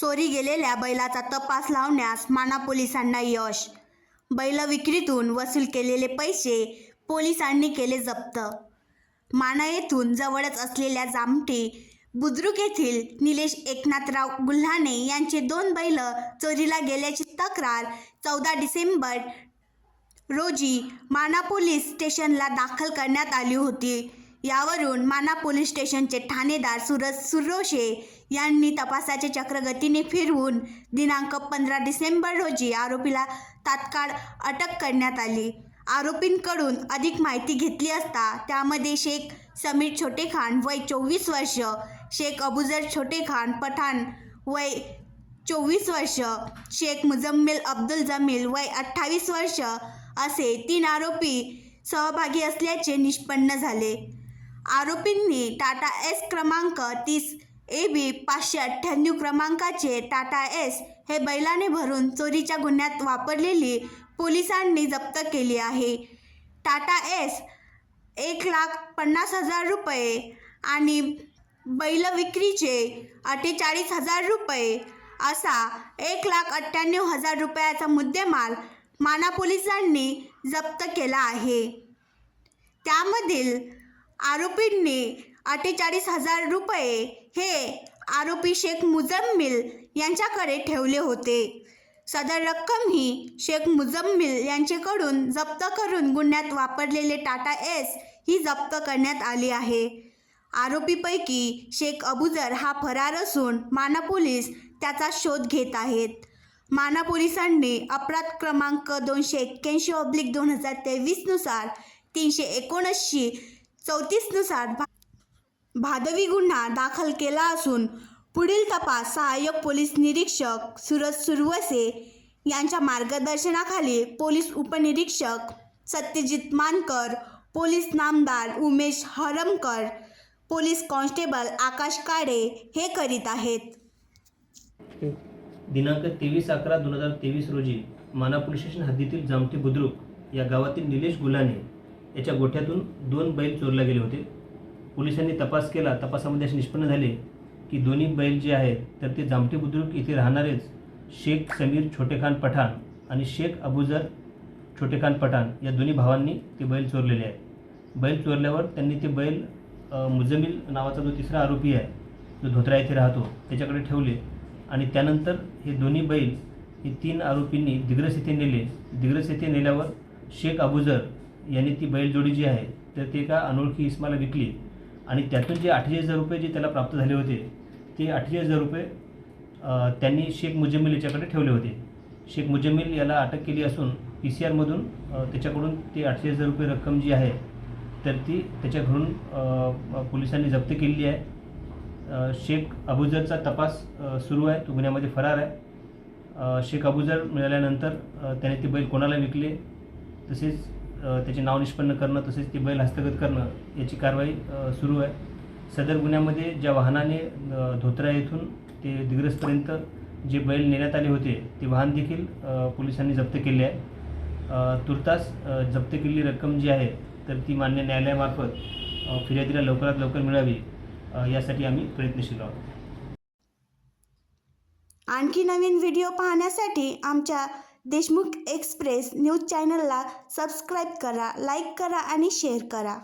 चोरी गेलेल्या बैलाचा तपास लावण्यास माना पोलिसांना यश. बैल विक्रीतून वसूल केलेले पैसे पोलिसांनी केले जप्त. माना येथून जवळच असलेल्या जामठी बुद्रुक येथील निलेश एकनाथराव गुल्हाणे यांचे दोन बैल चोरीला गेल्याची तक्रार चौदा डिसेंबर रोजी माना पोलीस स्टेशनला दाखल करण्यात आली होती. यावरून माना पोलीस स्टेशनचे ठाणेदार सूरज सुरोशे यांनी तपासाचे चक्रगतीने फिरवून दिनांक पंधरा डिसेंबर रोजी आरोपीला तात्काळ अटक करण्यात आली. आरोपींकडून अधिक माहिती घेतली असता त्यामध्ये शेख समीर छोटे खान वय चोवीस वर्ष शेख अबुजर छोटेखान पठाण वय चोवीस वर्ष शेख मुजम्मिल अब्दुल जमील वय अठ्ठावीस वर्ष असे तीन आरोपी सहभागी असल्याचे निष्पन्न झाले. आरोपींनी टाटा एस क्रमांक तीस ए बी पाचशे अठ्ठ्याण्णव क्रमांकाचे टाटा एस हे बैलाने भरून चोरीच्या गुन्ह्यात वापरलेली पोलिसांनी जप्त केली आहे. टाटा एस एक लाख पन्नास हजार रुपये आणि बैल विक्रीचे अठ्ठेचाळीस हजार रुपये असा एक लाख अठ्ठ्याण्णव हजार रुपयाचा मुद्देमाल माना पोलिसांनी जप्त केला आहे. त्यामधील आरोपींनी अठ्ठेचाळीस हजार रुपये हे आरोपी शेख मुजम्मिल यांच्याकडे ठेवले होते. सदर रक्कम ही शेख मुजम्मिल यांच्याकडून जप्त करून गुन्ह्यात वापरलेले टाटा एस ही जप्त करण्यात आली आहे. आरोपीपैकी शेख अबुजर हा फरार असून माना पोलीस त्याचा शोध घेत आहेत. माना पोलिसांनी अपराध क्रमांक दोनशे एक्क्याऐंशी ऑब्लिक दोन हजार तेवीसनुसार तीनशे एकोणऐंशी चौतीसनुसार भादवी गुन्हा दाखल केला असून पुढील तपास सहाय्यक पोलीस निरीक्षक सुरज सुरवसे यांच्या मार्गदर्शनाखाली पोलीस उपनिरीक्षक सत्यजित मानकर पोलीस नामदार उमेश हरमकर पोलीस कॉन्स्टेबल आकाश काडे हे करीत आहेत. दिनांक तेवीस अकरा दोन हजार तेवीस रोजी माना पोलीस स्टेशन हद्दीतील जामठी बुद्रुक या गावातील निलेश गुलाने याच्या गोठ्यातून दोन बैल चोरला गेले होते. पोलिसांनी तपास केला. तपासामध्ये असे निष्पन्न झाले की दोन्ही बैल जे आहेत तर ते जामठी बुद्रुक येथे राहणारेच शेख समीर छोटेखान पठाण आणि शेख अबुजर छोटेखान पठाण या दोन्ही भावांनी ते बैल चोरलेले आहेत. बैल चोरल्यावर त्यांनी ते बैल मुजमिल नावाचा जो तिसरा आरोपी आहे जो धोत्रा येथे राहतो त्याच्याकडे ठेवले आणि त्यानंतर हे दोन्ही बैल हे तीन आरोपींनी दिग्रस येथे नेले. दिग्रस येथे नेल्यावर शेख अबुजर यांनी ती बैलजोडी जी आहे तर ते एका अनोळखी इस्माला विकली. आणि त्यातून जे अठ्ठेचाळीस हजार रुपये जे त्याला प्राप्त झाले होते ते अठ्ठेचाळीस हजार रुपये त्यांनी शेख मुजम्मिल याच्याकडे ठेवले होते. शेख मुजम्मिल याला अटक केली असून पी सी आरमधून त्याच्याकडून ती आठशे हजार रुपये रक्कम जी आहे तर ती त्याच्या घरून पोलिसांनी जप्त केलेली आहे. शेख अबुजरचा तपास सुरू आहे तो गुन्ह्यामध्ये फरार आहे. शेख अबुजर मिळाल्यानंतर त्याने ते बैल कोणाला विकले? तसेच त्याचे नाव निष्पन्न करणं तसेच ते बैल हस्तगत करणं याची कारवाई सुरू आहे. सदर गुन्ह्यामध्ये ज्या वाहनाने धोत्रा येथून ते दिग्रसपर्यंत जे बैल नेण्यात आले होते ते वाहन देखील पोलिसांनी जप्त केले आहे. तुर्तास जप्त केलेली रक्कम जी आहे तर ती मान्य न्यायालयामार्फत फिर्यादीला लवकरात लवकर मिळावी यासाठी आम्ही प्रयत्नशील आहोत. आणखी नवीन व्हिडिओ पाहण्यासाठी आमच्या देशमुख एक्सप्रेस न्यूज चॅनलला सबस्क्राईब करा लाईक करा आणि शेअर करा.